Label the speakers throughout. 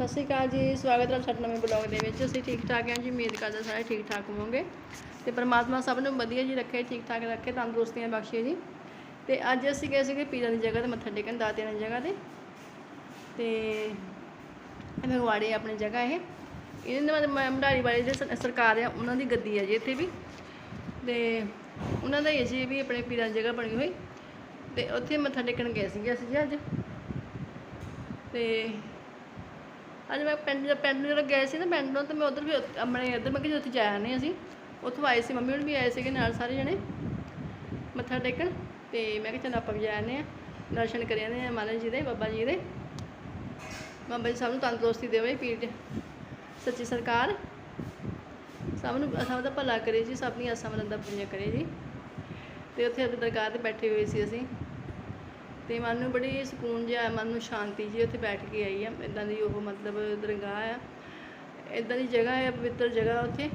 Speaker 1: ਸਤਿ ਸ਼੍ਰੀ ਅਕਾਲ ਜੀ, ਸਵਾਗਤ ਹੈ ਸਾਡੇ ਨਵੇਂ ਬਲੌਗ ਦੇ ਵਿੱਚ। ਅਸੀਂ ਠੀਕ ਠਾਕ ਹਾਂ ਜੀ, ਉਮੀਦ ਕਰਦੇ ਸਾਰੇ ਠੀਕ ਠਾਕ ਹੋਵੋਗੇ। ਤੇ ਪਰਮਾਤਮਾ ਸਭ ਨੂੰ ਵਧੀਆ ਜੀ ਰੱਖੇ, ਠੀਕ ਠਾਕ ਰੱਖੇ, ਤੰਦਰੁਸਤੀਆਂ ਬਖਸ਼ੇ ਜੀ। ਤੇ ਅੱਜ ਅਸੀਂ ਗਏ ਸੀਗੇ ਪੀਰਾਂ ਦੀ ਜਗ੍ਹਾ ਤੇ, ਮੱਥਾ ਟੇਕਣ, ਦਾਤਿਆਂ ਦੀ ਜਗ੍ਹਾ ਤੇ। ਤੇ ਮਗਵਾੜੇ ਆਪਣੀ ਜਗ੍ਹਾ ਇਹ। ਇਹਨਾਂ ਦੇ ਮੰਡਾਰੀ ਵਾਲੇ ਜਿਹੜੇ ਸਰਕਾਰ ਆ, ਉਹਨਾਂ ਦੀ ਗੱਦੀ ਹੈ ਜੀ ਇੱਥੇ ਵੀ। ਤੇ ਉਹਨਾਂ ਦਾ ਹੀ ਜੀ ਵੀ ਆਪਣੇ ਪੀਰਾਂ ਦੀ ਜਗ੍ਹਾ ਬਣੀ ਹੋਈ। ਤੇ ਉੱਥੇ ਮੱਥਾ ਟੇਕਣ ਗਏ ਸੀਗੇ ਅਸੀਂ ਜੀ ਅੱਜ। ਤੇ ਅੱਜ ਮੈਂ ਪਿੰਡ ਜਦੋਂ ਪਿੰਡ ਜਦੋਂ ਗਏ ਸੀ ਨਾ ਪਿੰਡ ਨੂੰ, ਤੇ ਮੈਂ ਉਧਰ ਵੀ ਉੱਥੇ- ਆਪਣੇ ਇੱਧਰ ਮੈਂ ਕਿ ਉੱਥੇ ਜਾਇਆ ਨਹੀਂ ਅਸੀਂ, ਉੱਥੋਂ ਆਏ ਸੀ ਮੰਮੀ ਹੁਣ ਵੀ ਆਏ ਸੀਗੇ ਨਾਲ ਸਾਰੇ ਜਣੇ, ਮੱਥਾ ਟੇਕਣ, ਤੇ ਮੈਂ ਕਿਹਾ ਚੱਲ ਆਪਾਂ ਵੀ ਜਾ ਆਉਂਦੇ ਹਾਂ, ਦਰਸ਼ਨ ਕਰਿਆ ਨੇ ਮਹਾਰਾਜ ਜੀ ਦੇ, ਬਾਬਾ ਜੀ ਦੇ, ਬਾਬਾ ਜੀ ਸਭ ਨੂੰ ਤੰਦਰੁਸਤੀ ਦੇਵੇ, ਪੀਰ ਜੀ ਸੱਚੀ ਸਰਕਾਰ, ਸਭ ਨੂੰ ਸਭ ਦਾ ਭਲਾ ਕਰੇ ਜੀ, ਸਭ ਦੀਆਂ ਆਸਾਂ ਮਰੰਦਾ ਪੂਰੀਆਂ ਕਰੇ ਜੀ, ਤੇ ਉੱਥੇ ਆਪਣੀ ਦਰਗਾਹ ਤੇ ਬੈਠੇ ਹੋਏ ਸੀ ਅਸੀਂ। ਤੇ ਮਨ ਨੂੰ ਬੜੀ ਸਕੂਨ ਜਿਹਾ ਮਨ ਨੂੰ ਸ਼ਾਂਤੀ ਜੀ ਉੱਥੇ ਬੈਠ ਕੇ ਆਈ ਆ। ਇਦਾਂ ਦੀ ਉਹ ਮਤਲਬ ਦਰਗਾਹ ਆ। ਇਦਾਂ ਦੀ ਜਗ੍ਹਾ ਹੈ ਪਵਿੱਤਰ ਜਗ੍ਹਾ ਉੱਥੇ।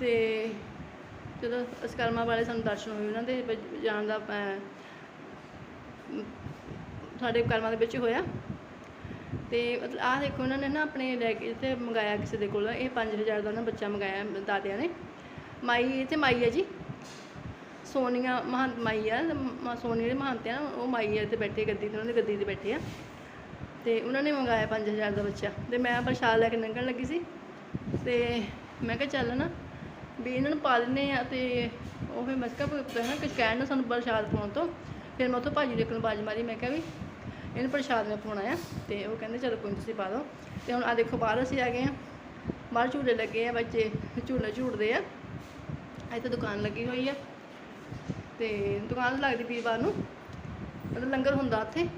Speaker 1: ਤੇ ਜਦੋਂ ਅਸਕਰਮਾ ਵਾਲੇ ਸਾਨੂੰ ਦਰਸ਼ਨ ਹੋਏ ਉਹਨਾਂ ਦੇ ਜਾਣ ਦਾ ਅਹ, ਸਾਡੇ ਕਰਮਾਂ ਦੇ ਵਿੱਚ ਹੋਇਆ। ਤੇ ਮਤਲਬ ਆਹ ਦੇਖੋ ਉਹਨਾਂ ਨੇ ਨਾ ਆਪਣੇ ਲੈ ਕੇ ਇੱਥੇ ਮੰਗਾਇਆ ਕਿਸੇ ਦੇ ਕੋਲ। ਇਹ 5000 ਦਾ ਉਹਨਾਂ ਬੱਚਾ ਮੰਗਾਇਆ ਦਾਦਿਆਂ ਨੇ। ਮਾਈ ਇੱਥੇ ਮਾਈ ਹੈ ਜੀ। ਸੋਨੀਆ ਮਹੰਤ ਮਾਈ ਆ, ਮ- ਸੋਨੀਆ ਦੇ ਮਹੰਤ ਆ, ਉਹ ਮਾਈ ਆ ਇੱਥੇ ਬੈਠੇ ਗੱਦੀ ਤੇ, ਉਹਨਾਂ ਦੀ ਗੱਦੀ ਤੇ ਬੈਠੇ ਆ। ਤੇ ਉਹਨਾਂ ਨੇ ਮੰਗਾਇਆ 5000 ਦਾ ਬੱਚਾ। ਤੇ ਮੈਂ ਪ੍ਰਸ਼ਾਦ ਲੈ ਕੇ ਲੰਘਣ ਲੱਗੀ ਸੀ। ਤੇ ਮੈਂ ਕਿਹਾ ਚੱਲ ਨਾ, ਵੀ ਇਹਨਾਂ ਨੂੰ ਪਾ ਦਿੰਦੇ ਆ ਤੇ ਉਹ ਫਿਰ ਮੈਂ ਕਿਹਾ ਪੁੱਤ ਨਾ ਕੁਝ ਕਹਿਣ ਨਾ ਸਾਨੂੰ ਪ੍ਰਸ਼ਾਦ ਪਾਉਣ ਤੋਂ। ਫਿਰ ਮੈਂ ਉੱਥੋਂ ਭਾਜੀ ਦੇ ਕੋਲ ਬਾਜ ਮਾਰੀ, ਮੈਂ ਕਿਹਾ ਵੀ ਇਹਨੂੰ ਪ੍ਰਸ਼ਾਦ ਨੇ ਪਾਉਣਾ ਆ। ਤੇ ਉਹ ਕਹਿੰਦੇ, ਚਲੋ ਕੋਈ ਤੁਸੀਂ ਪਾ ਦਿਓ। ਤੇ ਹੁਣ ਆ ਦੇਖੋ, ਬਾਹਰ ਅਸੀਂ ਆ ਗਏ ਆ। ਬਾਹਰ ਝੂਲੇ ਲੱਗੇ ਆ ਬੱਚੇ, ਝੂਲੇ ਝੂਟਦੇ ਆ। ਇੱਥੇ ਦੁਕਾਨ ਲੱਗੀ ਹੋਈ ਆ। ਤੇ ਦੁਕਾਨ ਲੱਗਦੀ ਵੀਰਵਾਰ ਨੂੰ। ਮਤਲਬ ਲੰਗਰ ਹੁੰਦਾ ਉੱਥੇ।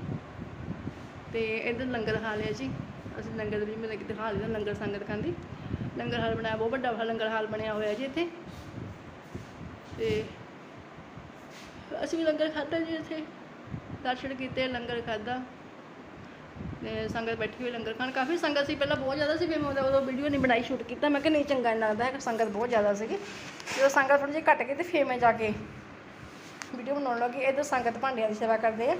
Speaker 1: ਤੇ ਇੱਧਰ ਲੰਗਰ ਹਾਲ ਹੈ ਜੀ। ਅਸੀਂ ਲੰਗਰ ਦੇ ਵਿੱਚ ਮੈਂ ਦਿਖਾ ਲਿਆ ਲੰਗਰ ਸੰਗਤ ਖਾਂਦੀ ਲੰਗਰ ਹਾਲ ਬਣਾਇਆ, ਬਹੁਤ ਵੱਡਾ ਲੰਗਰ ਹਾਲ ਬਣਿਆ ਹੋਇਆ ਜੀ ਇੱਥੇ। ਤੇ ਅਸੀਂ ਵੀ ਲੰਗਰ ਖਾਧਾ ਜੀ ਇੱਥੇ। ਦਰਸ਼ਨ ਕੀਤੇ, ਲੰਗਰ ਖਾਧਾ। ਤੇ ਸੰਗਤ ਬੈਠੀ ਹੋਈ ਲੰਗਰ ਖਾਣ। ਕਾਫੀ ਸੰਗਤ ਸੀ, ਪਹਿਲਾਂ ਬਹੁਤ ਜ਼ਿਆਦਾ ਸੀ ਫਿਰ ਮੈਂ ਉਦੋਂ- ਵੀਡੀਓ ਨਹੀਂ ਬਣਾਈ ਸ਼ੂਟ ਕੀਤਾ। ਮੈਂ ਕਿ ਨਹੀਂ ਚੰਗਾ ਨਹੀਂ ਲੱਗਦਾ ਸੰਗਤ ਬਹੁਤ ਜ਼ਿਆਦਾ ਸੀਗੀ। ਜਦੋਂ ਸੰਗਤ ਥੋੜੀ ਜਿਹੀ ਘਟ ਗਈ ਤੇ ਫਿਰ ਮੈਂ ਜਾ ਕੇ ਵੀਡੀਓ ਬਣਾਉਣ ਲੱਗੀ। ਇੱਧਰ ਸੰਗਤ ਭਾਂਡਿਆਂ ਦੀ ਸੇਵਾ ਕਰਦੇ ਆ।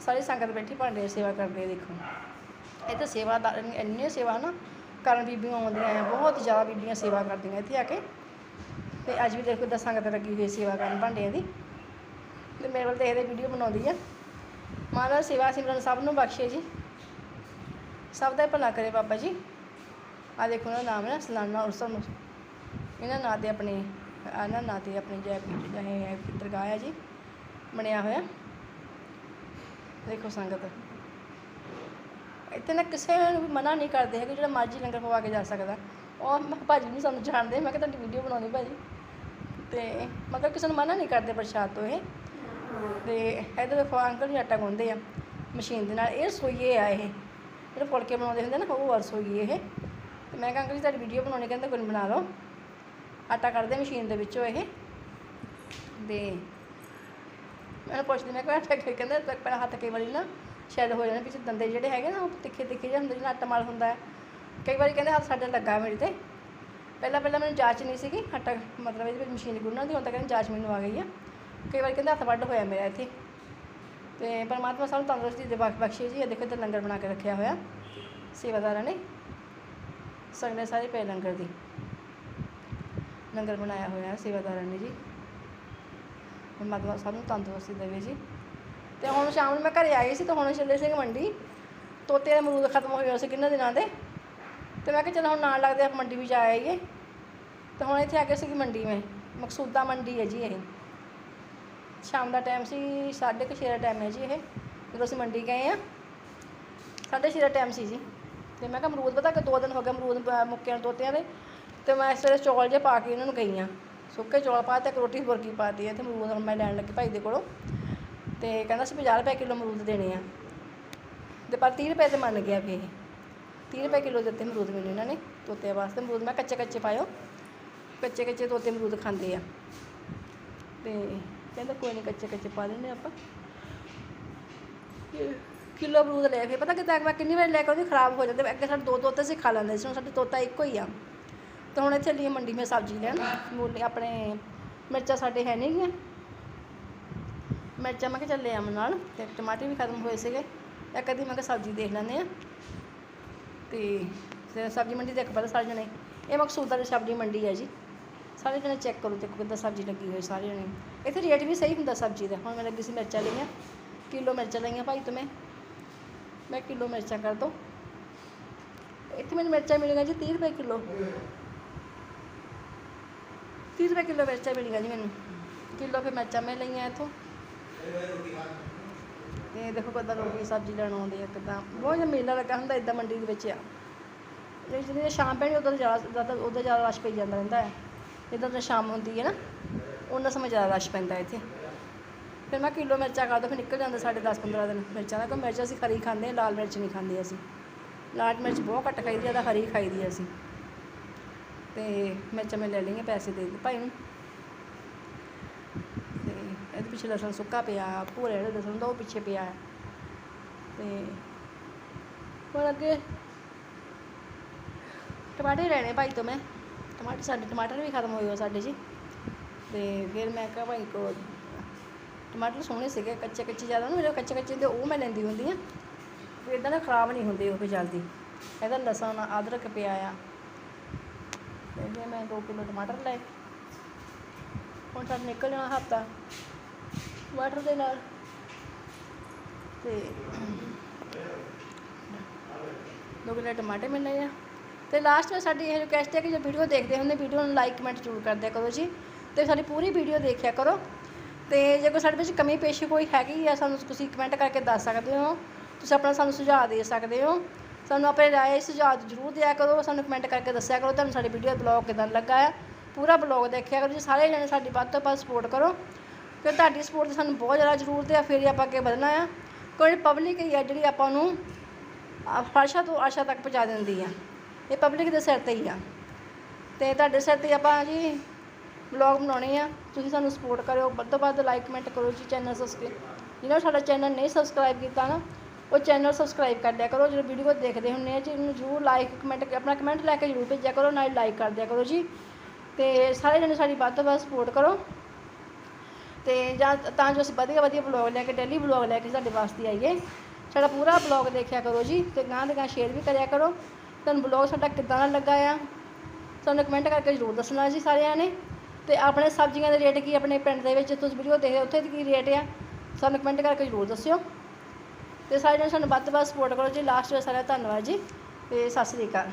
Speaker 1: ਸਾਰੀ ਸੰਗਤ ਬੈਠੀ ਭਾਂਡਿਆਂ ਦੀ ਸੇਵਾ ਕਰਦੇ ਆ, ਦੇਖੋ। ਇੱਥੇ ਸੇਵਾਦਾਰ ਇੰਨੀ- ਇੰਨੀ ਸੇਵਾ ਨਾ, ਕਰਨ ਬੀਬੀਆਂ ਆਉਂਦੀਆਂ ਆ ਬਹੁਤ ਜ਼ਿਆਦਾ ਬੀਬੀਆਂ ਸੇਵਾ ਕਰਦੀਆਂ ਇੱਥੇ ਆ ਕੇ। ਤੇ ਅੱਜ ਵੀ ਦੇਖੋ ਦਾ ਸੰਗਤ ਲੱਗੀ ਹੋਈ ਸੇਵਾ ਕਰਨ ਭਾਂਡਿਆਂ ਦੀ। ਤੇ ਮੇਰੇ ਵੱਲ ਦੇਖਦੇ ਵੀਡੀਓ ਬਣਾਉਂਦੀ ਆ। ਮਹਾਰਾਜ ਸੇਵਾ ਸਿਮਰਨ ਸਭ ਨੂੰ ਬਖਸ਼ੇ ਜੀ। ਸਭ ਦਾ ਭਲਾ ਕਰੇ ਬਾਬਾ ਜੀ। ਆ ਦੇਖੋ ਉਹਨਾਂ ਦਾ ਨਾਮ ਨਾ, ਸਲਾਨਾ ਉਰਸਨ ਇਹਨਾਂ ਨਾਂ ਤੇ ਆਪਣੇ ਇਹਨਾਂ ਨਾਂ ਤੇ ਆਪਣੀ ਜੈ ਦਰਗਾਹ ਹੈ ਜੀ, ਬਣਿਆ ਹੋਇਆ। ਦੇਖੋ ਸੰਗਤ। ਇੱਥੇ ਨਾ ਕਿਸੇ ਨੂੰ ਵੀ ਮਨਾ ਨਹੀਂ ਕਰਦੇ ਹੈਗੇ, ਜਿਹੜਾ ਮਰਜ਼ੀ ਲੰਗਰ ਪਵਾ ਕੇ ਜਾ ਸਕਦਾ। ਉਹ ਮੈਂ ਭਾਜੀ ਨਹੀਂ ਸਾਨੂੰ ਜਾਣਦੇ, ਮੈਂ ਕਿਹਾ ਤੁਹਾਡੀ ਵੀਡੀਓ ਬਣਾਉਣੀ ਭਾਜੀ। ਤੇ ਮਤਲਬ ਕਿਸੇ ਨੂੰ ਮਨਾ ਨਹੀਂ ਕਰਦੇ ਪ੍ਰਸ਼ਾਦ ਤੋਂ ਇਹ। ਤੇ ਇੱਧਰ ਦੇਖੋ ਅੰਕਲ ਜੀ ਆਟਾ ਗੁੰਨਦੇ ਆ, ਮਸ਼ੀਨ ਦੇ ਨਾਲ। ਇਹ ਰਸੋਈਏ ਆ ਇਹ। ਜਿਹੜੇ ਫੁਲਕੇ ਬਣਾਉਂਦੇ ਹੁੰਦੇ ਨਾ, ਉਹ ਰਸੋਈਏ ਇਹ। ਤੇ ਮੈਂ ਕਿਹਾ, ਅੰਕਲ ਜੀ, ਤੁਹਾਡੀ ਵੀਡੀਓ ਬਣਾਉਣੀ ਕਹਿੰਦੇ ਗੁਣ ਬਣਾ ਲਓ। ਆਟਾ ਕੱਢਦੇ ਮਸ਼ੀਨ ਦੇ ਵਿੱਚੋਂ ਇਹ। ਤੇ ਮੈਂ ਪੁੱਛਦੀ, ਮੈਂ ਕਿਹਾ ਆਟਾ ਕਿ ਕਹਿੰਦਾ ਤਾਂ ਪਹਿਲਾਂ ਹੱਥ ਕਈ ਵਾਰੀ ਨਾ ਸ਼ੈਲ ਹੋ ਜਾਂਦੇ, ਪਿੱਛੇ ਦੰਦੇ ਜਿਹੜੇ ਹੈਗੇ ਨਾ, ਉਹ ਤਿੱਖੇ ਤਿੱਖੇ ਜਿਹੇ ਹੁੰਦੇ ਜਿਹੜਾ ਆਟਾ ਮਾਲ ਹੁੰਦਾ ਕਈ ਵਾਰੀ ਕਹਿੰਦੇ ਹੱਥ ਸਾਡੇ ਲੱਗਾ ਮੇਰੇ ਤੇ। ਪਹਿਲਾਂ ਪਹਿਲਾਂ ਮੈਨੂੰ ਜਾਂਚ ਨਹੀਂ ਸੀਗੀ, ਆਟਾ ਮਤਲਬ ਇਹਦੇ ਵਿੱਚ ਮਸ਼ੀਨ ਗੁੰਨਣ ਦੀ, ਹੁਣ ਤਾਂ ਕਹਿੰਦੇ ਜਾਂਚ ਮੈਨੂੰ ਆ ਗਈ ਆ। ਕਈ ਵਾਰੀ ਕਹਿੰਦੇ ਹੱਥ ਵੱਢ ਹੋਇਆ ਮੇਰਾ ਇੱਥੇ। ਤੇ ਪਰਮਾਤਮਾ ਸਾਨੂੰ ਤੰਦਰੁਸਤੀ ਦੇ ਬਖ ਬਖਸ਼ੇ ਜੀ, ਇਹ ਦੇਖੋ ਇੱਧਰ ਲੰਗਰ ਬਣਾ ਕੇ ਰੱਖਿਆ ਹੋਇਆ। ਸੇਵਾਦਾਰਾਂ ਨੇ। ਸੰਗਤ ਸਾਰੇ ਪਏ ਲੰਗਰ ਦੀ। ਲੰਗਰ ਬਣਾਇਆ ਹੋਇਆ ਸੇਵਾਦਾਰਾਂ ਨੇ ਜੀ। ਪਰਮਾਤਮਾ ਸਭ ਨੂੰ ਤੰਦਰੁਸਤੀ ਦੇਵੇ ਜੀ। ਤੇ ਹੁਣ ਸ਼ਾਮ ਨੂੰ ਮੈਂ ਘਰੇ ਆਈ ਸੀ ਤੇ ਹੁਣ ਚੱਲੇ ਸੀ ਮੰਡੀ, ਤੋਤੇ ਦੇ ਅਮਰੂਦ ਖਤਮ ਹੋਏ ਹੋਏ ਸੀ ਕਿੰਨੇ ਦਿਨਾਂ ਦੇ। ਤੇ ਮੈਂ ਕਿਹਾ ਚਲ ਹੁਣ ਨਾਲ ਲੱਗਦੇ ਆਪਾਂ ਮੰਡੀ ਵੀ ਜਾ ਆਈਏ। ਤੇ ਹੁਣ ਇੱਥੇ ਆ ਗਏ ਸੀਗੀ ਮੰਡੀ ਮੈਂ ਮਕਸੂਦਾ ਮੰਡੀ ਹੈ ਜੀ ਇਹ। ਸ਼ਾਮ ਦਾ ਟਾਈਮ ਸੀ, ਸਾਢੇ ਕੁ ਛੇ ਦਾ ਟਾਈਮ ਹੈ ਜੀ ਇਹ, ਜਦੋਂ ਅਸੀਂ ਮੰਡੀ ਗਏ ਆ। ਸਾਢੇ ਛੇ ਦਾ ਟਾਈਮ ਸੀ ਜੀ। ਤੇ ਮੈਂ ਕਿਹਾ ਅਮਰੂਦ ਪਤਾ ਕਿ ਦੋ ਦਿਨ ਹੋ ਗਏ ਅਮਰੂਦ ਪ- ਮੁੱਕਿਆਂ ਤੋਤਿਆਂ ਦੇ। ਤੇ ਮੈਂ ਇਸ ਵੇਲੇ ਚੌਲ ਜੇ ਪਾ ਕੇ ਇਹਨਾਂ ਨੂੰ ਗਈ ਆ ਸੁੱਕੇ ਚੌਲ ਪਾ ਤੇ ਇੱਕ ਰੋਟੀ ਬੁਰਕੀ ਪਾਤੀ ਹੈ, ਤੇ ਅਮਰੂਦ ਹੁਣ ਮੈਂ ਲੈਣ ਲੱਗੀ ਭਾਈ ਦੇ ਕੋਲੋਂ। ਤੇ ਕਹਿੰਦਾ ਸੀ 50 ਰੁਪਏ ਕਿਲੋ ਅਮਰੂਦ ਦੇਣੇ ਆ। ਤੇ ਪਰ 30 ਰੁਪਏ ਤੇ ਮੰਨ ਗਿਆ ਵੀ ਇਹ। 30 ਰੁਪਏ ਕਿਲੋ ਦਿੱਤੇ ਅਮਰੂਦ ਮੈਨੂੰ ਇਹਨਾਂ ਨੇ ਤੋਤਿਆਂ ਵਾਸਤੇ। ਅਮਰੂਦ ਮੈਂ ਕੱਚੇ ਕੱਚੇ ਪਾਇਓ। ਕੱਚੇ ਕੱਚੇ ਤੋਤੇ ਅਮਰੂਦ ਖਾਂਦੇ ਆ। ਤੇ ਕਹਿੰਦਾ ਕੋਈ ਨਹੀਂ ਕੱਚੇ ਕੱਚੇ ਪਾ ਦਿੰਦੇ ਆਪਾਂ। ਕਿਲੋ ਅਮਰੂਦ ਲੈ ਫਿਰ ਪਤਾ ਕਿਤੇ ਮੈਂ ਕਿੰਨੀ ਵਾਰ ਲੈ ਕੇ ਉਹਦੀ ਖਰਾਬ ਹੋ ਜਾਂਦੇ। ਅੱਗੇ ਸਾਡੇ ਦੋ ਤੋਤੇ ਸੀ ਖਾ ਲੈਂਦੇ ਸੀ, ਹੁਣ ਸਾਡੇ ਤੋਤਾ ਇੱਕੋ ਹੀ ਆ। ਤੇ ਹੁਣ ਇੱਥੇ ਲਈ ਮੰਡੀ ਮੈਂ ਸਬਜ਼ੀ ਲੈਣ। ਮੂਲੀ ਆਪਣੇ ਮਿਰਚਾਂ ਸਾਡੇ ਹੈ ਨਹੀਂ ਗੀਆਂ ਮਿਰਚਾਂ ਮੈਂ ਕਿਹਾ ਚੱਲੇ ਲੈ ਆਵਾਂ ਨਾਲ ਤੇ ਟਮਾਟਰ ਵੀ ਖਤਮ ਹੋਏ ਸੀਗੇ। ਇੱਕ ਅੱਧੀ ਮੈਂ ਕਿਹਾ ਸਬਜ਼ੀ ਦੇਖ ਲੈਂਦੇ ਆ ਤੇ ਤੇ ਸਬਜ਼ੀ ਮੰਡੀ ਦੇਖ ਪਹਿਲਾਂ ਸਾਰੇ ਜਣੇ। ਇਹ ਮਕਸੂਦਾ ਦੀ ਸਬਜ਼ੀ ਮੰਡੀ ਹੈ ਜੀ। ਸਾਰੇ ਜਣੇ ਚੈੱਕ ਕਰੋ, ਦੇਖੋ ਕਿੱਦਾਂ ਸਬਜ਼ੀ ਲੱਗੀ ਹੋਈ ਸਾਰੇ ਜਣੇ। ਇੱਥੇ ਰੇਟ ਵੀ ਸਹੀ ਹੁੰਦਾ ਸਬਜ਼ੀ ਦਾ। ਹੁਣ ਮੈਂ ਲੱਗੀ ਸੀ ਮਿਰਚਾਂ ਲਈਆਂ। ਕਿਲੋ ਮਿਰਚਾਂ ਲਈਆਂ ਭਾਈ ਤੁਮੇ ਮੈਂ। ਕਿਲੋ ਮਿਰਚਾਂ ਕਰ ਦੋ। ਇੱਥੇ ਮੈਨੂੰ ਮਿਰਚਾਂ ਮਿਲੀਆਂ ਜੀ 30 ਰੁਪਏ ਕਿਲੋ। 30 ਰੁਪਏ ਕਿਲੋ ਮਿਰਚਾਂ ਮਿਲੀਆਂ ਜੀ ਮੈਨੂੰ। ਕਿਲੋ ਫਿਰ ਮਿਰਚਾਂ ਮੈਂ ਲਈਆਂ ਇੱਥੋਂ। ਤੇ ਦੇਖੋ ਕਿੱਦਾਂ ਲੋਕੀ ਸਬਜ਼ੀ ਲੈਣ ਆਉਂਦੇ ਆ ਕਿੱਦਾਂ। ਬਹੁਤ ਜਿਹਾ ਮੇਲਾ ਲੱਗਾ ਹੁੰਦਾ ਇਦਾਂ ਮੰਡੀ ਦੇ ਵਿੱਚ ਆ। ਜੇ ਜਿਹਦੇ ਸ਼ਾਮ ਪੈਣੀ ਉਦੋਂ ਜ਼ਿਆਦਾ ਜ਼ਿਆਦਾ ਉਦੋਂ ਜ਼ਿਆਦਾ ਰਸ਼ ਪਈ ਜਾਂਦਾ ਰਹਿੰਦਾ ਹੈ। ਜਿੱਦਾਂ ਤਾਂ ਸ਼ਾਮ ਹੁੰਦੀ ਹੈ ਨਾ ਉਹਨਾਂ ਸਮੇਂ ਜ਼ਿਆਦਾ ਰਸ਼ ਪੈਂਦਾ ਇੱਥੇ। ਫਿਰ ਮੈਂ ਕਿਲੋ ਮਿਰਚਾਂ ਕਰ ਦੋ ਫਿਰ ਨਿਕਲ ਜਾਂਦਾ ਸਾਡੇ 10 15 ਦਿਨ ਮਿਰਚਾਂ ਦਾ। ਕੋਈ ਮਿਰਚ ਅਸੀਂ ਖਰੀ ਖਾਂਦੇ ਹਾਂ, ਲਾਲ ਮਿਰਚ ਨਹੀਂ ਖਾਂਦੇ ਅਸੀਂ। ਲਾਲ ਮਿਰਚ ਬਹੁਤ ਘੱਟ ਖਾਈਦੀ ਜ਼ਿਆਦਾ ਹਰੀ ਖਾਈਦੀ ਹੈ ਅਸੀਂ। ਤੇ ਮੈਂ ਚਮੇ ਲੈ ਲਈਆਂ ਪੈਸੇ ਦੇ ਦਿੱਤੇ ਭਾਈ ਨੂੰ। ਤੇ ਇਹਦੇ ਪਿੱਛੇ ਲਸਣ ਸੁੱਕਾ ਪਿਆ, ਭੂਰੇ ਜਿਹੜਾ ਲਸਣ ਦਾ ਉਹ ਪਿੱਛੇ ਪਿਆ। ਹੈ। ਤੇ ਹੁਣ ਅੱਗੇ? ਟਮਾਟਰ ਲੈਣੇ ਭਾਈ ਤੋਂ ਮੈਂ। ਟਮਾਟਰ ਸਾਡੇ ਟਮਾਟਰ ਵੀ ਖਤਮ ਹੋਏ ਹੋ ਸਾਡੇ ਜੀ। ਤੇ ਫਿਰ ਮੈਂ ਕਿਹਾ ਭਾਈ ਕੋ ਟਮਾਟਰ ਸੋਹਣੇ ਸੀਗੇ, ਕੱਚੇ ਕੱਚੇ ਜ਼ਿਆਦਾ ਨਾ ਜਿਹੜੇ ਕੱਚੇ ਕੱਚੇ ਹੁੰਦੇ, ਉਹ ਮੈਂ ਲੈਂਦੀ ਹੁੰਦੀ ਆ ਫਿਰ ਇਦਾਂ ਨਾ ਖਰਾਬ ਨਹੀਂ ਹੁੰਦੇ ਉਹ ਫਿਰ ਜਲਦੀ। ਇਹਦਾ ਲਸਣ, ਅਦਰਕ ਪਿਆ ਆ। ਤੇ ਮੈਂ 2 ਕਿਲੋ ਟਮਾਟਰ ਲਏ। ਹੁਣ ਸਾਡਾ ਨਿਕਲ ਜਾਣਾ ਹਫਤਾ ਟਮਾਟਰ ਦੇ ਨਾਲ। ਤੇ ਦੋ ਕਿਲੋ ਟਮਾਟਰ ਮਿਲਣੇ ਆ। ਤੇ ਲਾਸਟ ਵਿੱਚ ਸਾਡੀ ਇਹ ਰਿਕੁਐਸਟ ਹੈ ਕਿ ਜੇ ਵੀਡੀਓ ਦੇਖਦੇ ਹੁੰਦੇ ਵੀਡੀਓ ਨੂੰ ਲਾਈਕ ਕਮੈਂਟ ਜ਼ਰੂਰ ਕਰ ਦਿਆ ਕਰੋ ਜੀ। ਤੇ ਸਾਡੀ ਪੂਰੀ ਵੀਡੀਓ ਦੇਖਿਆ ਕਰੋ। ਤੇ ਜੇ ਕੋਈ ਸਾਡੇ ਵਿੱਚ ਕਮੀ ਪੇਸ਼ੀ ਕੋਈ ਹੈਗੀ ਆ, ਸਾਨੂੰ ਤੁਸੀਂ ਕਮੈਂਟ ਕਰਕੇ ਦੱਸ ਸਕਦੇ ਹੋ। ਤੁਸੀਂ ਆਪਣਾ ਸਾਨੂੰ ਸੁਝਾਅ ਦੇ ਸਕਦੇ ਹੋ। ਸਾਨੂੰ ਆਪਣੇ ਰਾਏ ਸੁਝਾਅ ਜ਼ਰੂਰ ਦਿਆ ਕਰੋ, ਸਾਨੂੰ ਕਮੈਂਟ ਕਰਕੇ ਦੱਸਿਆ ਕਰੋ, ਤੁਹਾਨੂੰ ਸਾਡੀ ਵੀਡੀਓ ਬਲੌਗ ਕਿਦਾਂ ਲੱਗਾ ਆ। ਪੂਰਾ ਬਲੌਗ ਦੇਖਿਆ ਕਰੋ ਜੀ ਸਾਰੇ ਜਣੇ ਸਾਡੀ ਵੱਧ ਤੋਂ ਵੱਧ ਸਪੋਰਟ ਕਰੋ। ਕਿਉਂਕਿ ਤੁਹਾਡੀ ਸਪੋਰਟ ਦੀ ਸਾਨੂੰ ਬਹੁਤ ਜ਼ਿਆਦਾ ਜ਼ਰੂਰਤ ਹੈ ਫਿਰ ਹੀ ਆਪਾਂ ਅੱਗੇ ਵਧਣਾ ਆ। ਕੋਈ ਪਬਲਿਕ ਹੀ ਆ ਜਿਹੜੀ ਆਪਾਂ ਨੂੰ, ਆ- ਤੋਂ ਆਸ਼ਾ ਤੱਕ ਪਹੁੰਚਾ ਦਿੰਦੀ ਆ। ਇਹ ਪਬਲਿਕ ਦੇ ਸਿਰ ਤੇ ਹੀ ਆ। ਤੇ ਤੁਹਾਡੇ ਸਿਰ ਤੇ ਆਪਾਂ ਜੀ ਵਲੌਗ ਬਣਾਉਣੇ ਆ। ਤੁਸੀਂ ਸਾਨੂੰ ਸਪੋਰਟ ਕਰਿਓ, ਵੱਧ ਤੋਂ ਵੱਧ ਲਾਈਕ ਕਮੈਂਟ ਕਰੋ ਜੀ ਚੈਨਲ ਸਬਸਕ੍ਰਾਈਬ ਜਿਹਨਾਂ ਨੇ ਸਾਡਾ ਚੈਨਲ ਨਹੀਂ ਸਬਸਕ੍ਰਾਈਬ ਕੀਤਾ ਨਾ ਉਹ ਚੈਨਲ ਸਬਸਕ੍ਰਾਈਬ ਕਰ ਲਿਆ ਕਰੋ ਜਿਹੜੇ ਵੀਡੀਓ ਦੇਖਦੇ ਹੁੰਦੇ ਆ ਜੀ ਉਹਨੂੰ ਜ਼ਰੂਰ ਲਾਈਕ ਕਮੈਂਟ ਆਪਣਾ ਕਮੈਂਟ ਲੈ ਕੇ ਜ਼ਰੂਰ ਭੇਜਿਆ ਕਰੋ ਨਾਲ ਲਾਈਕ ਕਰ ਦਿਆ ਕਰੋ ਜੀ। ਤੇ ਸਾਰੇ ਜਣੇ ਸਾਡੀ ਵੱਧ ਤੋਂ ਵੱਧ ਸਪੋਰਟ ਕਰੋ। ਤੇ ਜਾਂ ਤਾਂ ਜੋ ਅਸੀਂ ਵਧੀਆ ਵਧੀਆ ਬਲੌਗ ਲੈ ਕੇ ਡੇਲੀ ਬਲੌਗ ਲੈ ਕੇ ਸਾਡੇ ਵਾਸਤੇ ਆਈਏ। ਸਾਡਾ ਪੂਰਾ ਬਲੌਗ ਦੇਖਿਆ ਕਰੋ ਜੀ ਤੇ ਗਾਂ ਦੇ ਗਾਂ ਸ਼ੇਅਰ ਵੀ ਕਰਿਆ ਕਰੋ। ਤੁਹਾਨੂੰ ਬਲੌਗ ਸਾਡਾ ਕਿੱਦਾਂ ਦਾ ਲੱਗਾ ਆ ਸਾਨੂੰ ਕਮੈਂਟ ਕਰਕੇ ਜ਼ਰੂਰ ਦੱਸਣਾ ਜੀ ਸਾਰਿਆਂ ਨੇ। ਤੇ ਆਪਣੇ ਸਬਜ਼ੀਆਂ ਦੇ ਰੇਟ ਕੀ ਆਪਣੇ ਪਿੰਡ ਦੇ ਵਿੱਚ ਤੁਸੀਂ ਵੀਡੀਓ ਦੇਖਦੇ ਹੋ, ਉੱਥੇ ਕੀ ਰੇਟ ਆ? ਸਾਨੂੰ ਕਮੈਂਟ ਕਰਕੇ ਜ਼ਰੂਰ ਦੱਸਿਓ। ਤੇ ਸਾਰੇ ਜਣੇ ਸਾਨੂੰ ਵੱਧ ਤੋਂ ਵੱਧ ਸਪੋਰਟ ਕਰੋ ਜੀ। ਲਾਸਟ ਸਾਰਿਆਂ ਦਾ ਧੰਨਵਾਦ ਜੀ ਤੇ ਸਤਿ ਸ੍ਰੀ ਅਕਾਲ।